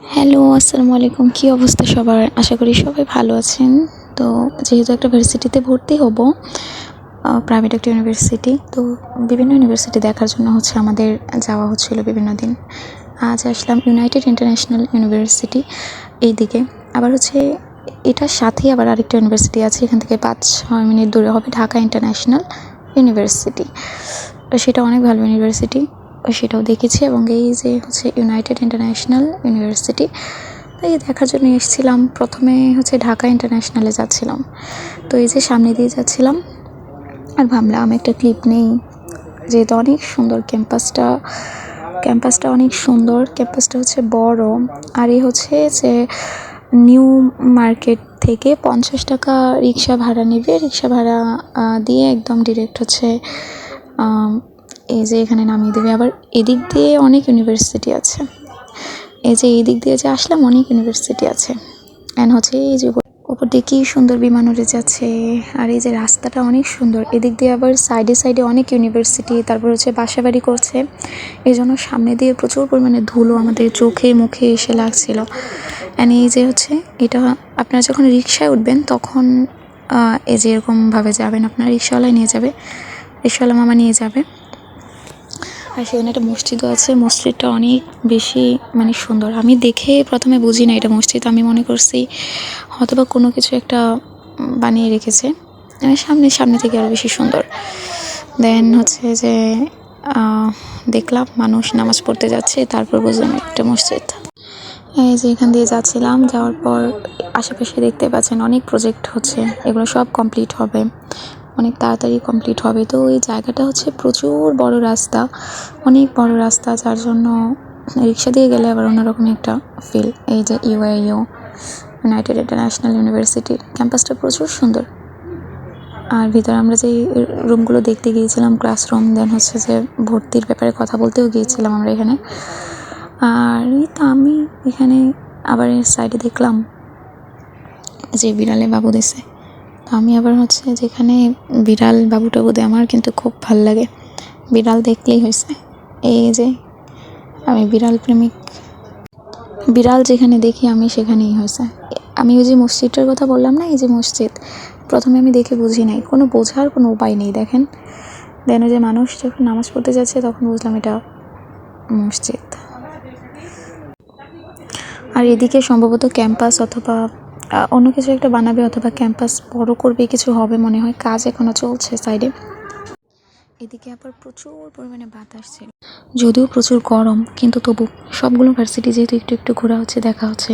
Hello আসসালামু আলাইকুম কী অবস্থা সবার? আশা করি সবাই ভালো আছেন। তো যেহেতু একটা ভার্সিটিতে ভর্তি হব প্রাইভেট একটা ইউনিভার্সিটি তো বিভিন্ন ইউনিভার্সিটি দেখার জন্য হচ্ছে আমাদের যাওয়া হচ্ছিল বিভিন্ন দিন। আজ আসলাম ইউনাইটেড ইন্টারন্যাশনাল ইউনিভার্সিটি এই দিকে আবার হচ্ছে এটার সাথেই আবার আরেকটা ইউনিভার্সিটি আছে, এখান থেকে পাঁচ ছয় মিনিট দূরে হবে, ঢাকা ইন্টারন্যাশনাল ইউনিভার্সিটি সেটা অনেক ভালো ইউনিভার্সিটি সেটাও দেখেছি এবং এই যে হচ্ছে ইউনাইটেড ইন্টারন্যাশনাল ইউনিভার্সিটি এই দেখার জন্য এসেছিলাম। প্রথমে হচ্ছে ঢাকা ইন্টারন্যাশনালে যাচ্ছিলাম। তো এই যে সামনে দিয়ে যাচ্ছিলাম আর ভাবলাম একটা ক্লিপ নেই। যেহেতু অনেক সুন্দর ক্যাম্পাসটা ক্যাম্পাসটা অনেক সুন্দর ক্যাম্পাসটা হচ্ছে বড়। আর এই হচ্ছে যে নিউ মার্কেট থেকে পঞ্চাশ টাকা রিক্সা ভাড়া নেবে। রিক্সা ভাড়া দিয়ে একদম ডিরেক্ট হচ্ছে এই যে এখানে নামিয়ে দেবে। আবার এদিক দিয়ে অনেক ইউনিভার্সিটি আছে। এই যে এই দিক দিয়ে যে আসলাম, অনেক ইউনিভার্সিটি আছে। অ্যান্ড হচ্ছে এই যে ওপর দিয়ে কি সুন্দর বিমান উড়ে যাচ্ছে। আর এই যে রাস্তাটা অনেক সুন্দর। এদিক দিয়ে আবার সাইডে সাইডে অনেক ইউনিভার্সিটি তারপর হচ্ছে বাসাবাড়ি করছে। এই জন্য সামনে দিয়ে প্রচুর পরিমাণে ধুলো আমাদের চোখে, মুখে এসে লাগছিল। অ্যান্ড এই যে হচ্ছে এটা, আপনারা যখন রিক্সায় উঠবেন, তখন এই যে এরকমভাবে যাবেন। আপনার রিক্সাওয়ালায় নিয়ে যাবে। রিক্সাওয়ালা মামা নিয়ে যাবে। আর সেখানে একটা মসজিদও আছে। মসজিদটা অনেক বেশি মানে সুন্দর। আমি দেখে প্রথমে বুঝি না এটা মসজিদ। আমি মনে করছি হয়তো বা কোনো কিছু একটা বানিয়ে রেখেছে। মানে সামনে সামনে থেকে আরও বেশি সুন্দর। দেন হচ্ছে যে দেখলাম মানুষ নামাজ পড়তে যাচ্ছে, তারপর বুঝলাম একটা মসজিদ। এই যে এখান দিয়ে যাচ্ছিলাম, যাওয়ার পর আশেপাশে দেখতে পাচ্ছেন অনেক প্রজেক্ট হচ্ছে। এগুলো সব কমপ্লিট হবে। অনেক তাড়াতাড়ি কমপ্লিট হবে। তো এই জায়গাটা হচ্ছে প্রচুর বড় রাস্তা, অনেক বড় রাস্তা, যার জন্য রিক্সা দিয়ে গেলে আবার অন্যরকম একটা ফিল এই যে ইউআইইউ ইউনাইটেড ইন্টারন্যাশনাল ইউনিভার্সিটির ক্যাম্পাসটা প্রচুর সুন্দর। আর ভিতরে আমরা যে রুমগুলো দেখতে গিয়েছিলাম ক্লাসরুম দেন হচ্ছে যে ভর্তির ব্যাপারে কথা বলতেও গিয়েছিলাম আমরা এখানে। আর এই তো আমি এখানে আবার এর সাইডে দেখলাম যে বিড়ালে বাবু দিছে। আমি আবার হচ্ছে যেখানে বিড়াল বাবু টাবু দেয় আমার কিন্তু খুব ভালো লাগে। বিড়াল দেখলেই হয়েছে। এই যে, আমি বিড়াল প্রেমিক। বিড়াল যেখানে দেখি আমি সেখানেই হয়েছে। আমি ওই যে মসজিদটার কথা বললাম না, এই যে মসজিদ, প্রথমে আমি দেখে বুঝি নাই। কোনো বোঝার কোনো উপায় নেই, দেখেন। দেন যে মানুষ যখন নামাজ পড়তে যাচ্ছে, তখন বুঝলাম এটা মসজিদ। আর এদিকে সম্ভবত ক্যাম্পাস অথবা অন্য কিছু একটা বানাবে অথবা ক্যাম্পাস বড় করবে, কিছু হবে মনে হয়, কাজ এখনও চলছে সাইডে। এদিকে আবার প্রচুর পরিমাণে বাতাস ছিল। যদিও প্রচুর গরম, কিন্তু তবু সবগুলো ভার্সিটি যেহেতু একটু একটু ঘোরা হচ্ছে, দেখা হচ্ছে।